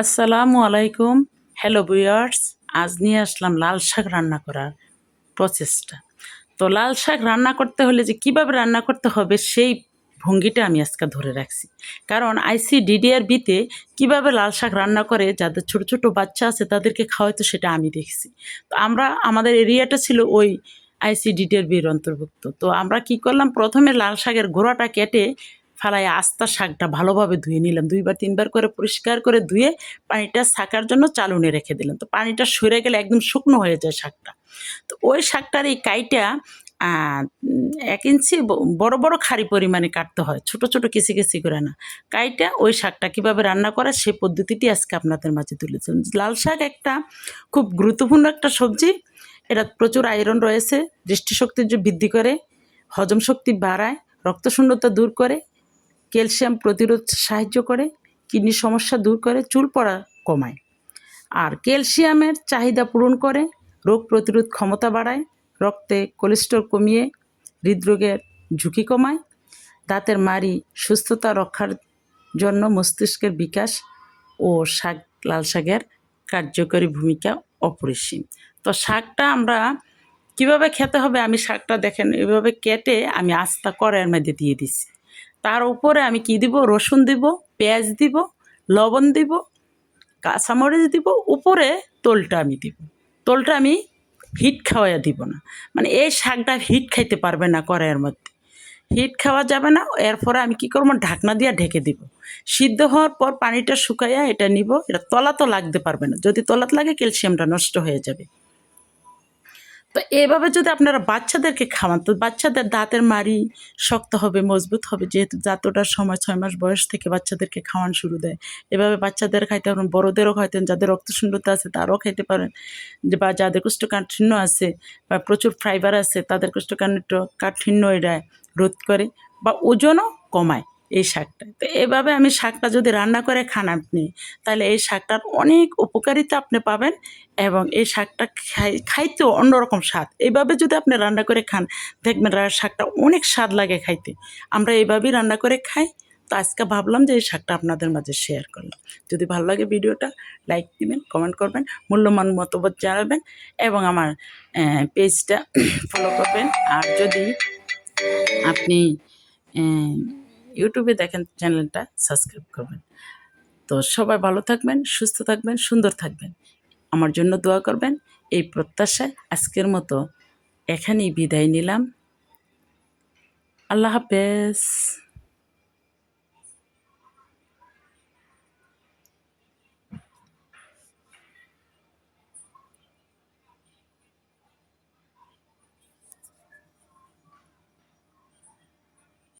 আসসালামু আলাইকুম। হ্যালো বুয়ার্স আজ নিয়ে আসলাম লাল শাক রান্না করার প্রচেষ্টা। তো লাল শাক রান্না করতে হলে যে কীভাবে রান্না করতে হবে, সেই ভঙ্গিটা আমি আজকে ধরে রাখছি। কারণ আইসি ডিডিআর বিতে কীভাবে লাল শাক রান্না করে, যাদের ছোট ছোট বাচ্চা আছে তাদেরকে খাওয়াইতো, সেটা আমি দেখছি। তো আমরা, আমাদের এরিয়াটা ছিল ওই আইসি ডিডিআর বির অন্তর্ভুক্ত। তো আমরা কি করলাম, প্রথমে লাল শাকের গোড়াটা কেটে ফালাই আস্তা শাকটা ভালোভাবে ধুয়ে নিলাম। দুইবার, তিনবার করে পরিষ্কার করে ধুয়ে পানিটা শাকার জন্য চালুনে রেখে দিলাম। তো পানিটা সরে গেলে একদম শুকনো হয়ে যায় শাকটা। তো ওই শাকটার এই কাইটা এক ইঞ্চি বড় বড় খাড়ি পরিমাণে কাটতে হয়। ছোট ছোট কিসি কিসি করে না। কাইটা ওই শাকটা কীভাবে রান্না করা সেই পদ্ধতিটি আজকে আপনাদের মাঝে তুলেছেন লাল শাক একটা খুব গুরুত্বপূর্ণ একটা সবজি। এটা প্রচুর আয়রন রয়েছে দৃষ্টিশক্তির যে বৃদ্ধি করে, হজম শক্তি বাড়ায় রক্ত রক্তশূন্যতা দূর করে ক্যালসিয়াম প্রতিরোধ সাহায্য করে কিডনির সমস্যা দূর করে, চুল পড়া কমায়। আর ক্যালসিয়ামের চাহিদা পূরণ করে, রোগ প্রতিরোধ ক্ষমতা বাড়ায়, রক্তে কোলেস্ট্রল কমিয়ে হৃদরোগের ঝুঁকি কমায়, দাঁতের মাড়ি সুস্থতা রক্ষার জন্য মস্তিষ্কের বিকাশ ও শাক, লাল শাকের কার্যকরী ভূমিকা অপরিসীম। তো শাকটা আমরা কীভাবে খেতে হবে? আমি শাকটা দেখেন, এভাবে কেটে আমি আস্তা কড়াইয়ের মধ্যে দিয়ে দিছি। তার উপরে আমি কি দিব? রসুন দিব, পেঁয়াজ দিব, লবণ দিব, কাঁচামরিচ দিব, উপরে তোলটা আমি দিব। তোলটা আমি হিট খাওয়াইয়া দিব না। মানে এই শাকটা হিট খাইতে পারবে না কড়াইয়ের মধ্যে। হিট খাওয়া যাবে না, এরপরে আমি কি করব? ঢাকনা দিয়ে ঢেকে দিব। সিদ্ধ হওয়ার পর পানিটা শুকাইয়া এটা নিব। এটা তলা তো লাগতে পারবে না। যদি তলাত লাগে ক্যালসিয়ামটা নষ্ট হয়ে যাবে। তো এভাবে যদি আপনারা বাচ্চাদেরকে খাওয়ান, তো বাচ্চাদের দাঁতের মারি শক্ত হবে, মজবুত হবে, যেহেতু যতটার সময় ছয় মাস বয়স থেকে বাচ্চাদেরকে খাওয়ান শুরু দেয়। এভাবে বাচ্চাদের খাইতে পারেন, বড়োদেরও খাইতেন যাদের রক্ত রক্তশূন্যতা আছে তারাও খাইতে পারেন। বা যাদের কোষ্ঠকাঠিন্য আছে বা প্রচুর ফাইবার আছে, তাদের কোষ্ঠকাঠিন্য কাঠিন্য এটা রোধ করে বা ওজনও কমায়। এই শাকটা। তো এভাবে আমি শাকটা যদি রান্না করে খান আপনি, তাহলে এই শাকটার অনেক উপকারিতা আপনি পাবেন এবং এই শাকটা খাই, খাইতেও অন্যরকম স্বাদ। এইভাবে যদি আপনি রান্না করে খান, দেখবেন শাকটা অনেক স্বাদ লাগে খাইতে। আমরা এইভাবেই রান্না করে খাই। তো আজকে ভাবলাম যে এই শাকটা আপনাদের মাঝে শেয়ার করলাম। যদি ভালো লাগে ভিডিওটা লাইক দিবেন কমেন্ট করবেন, মূল্যবান মতামত জানাবেন এবং আমার পেজটা ফলো করবেন। আর যদি আপনি ইউটিউবে দেখেন চ্যানেলটা সাবস্ক্রাইব করবেন। তো সবাই ভালো থাকবেন, সুস্থ থাকবেন, সুন্দর থাকবেন। আমার জন্য দোয়া করবেন। এই প্রত্যাশায় আজকের মতো এখানেই বিদায় নিলাম। আল্লাহ হাফেজ।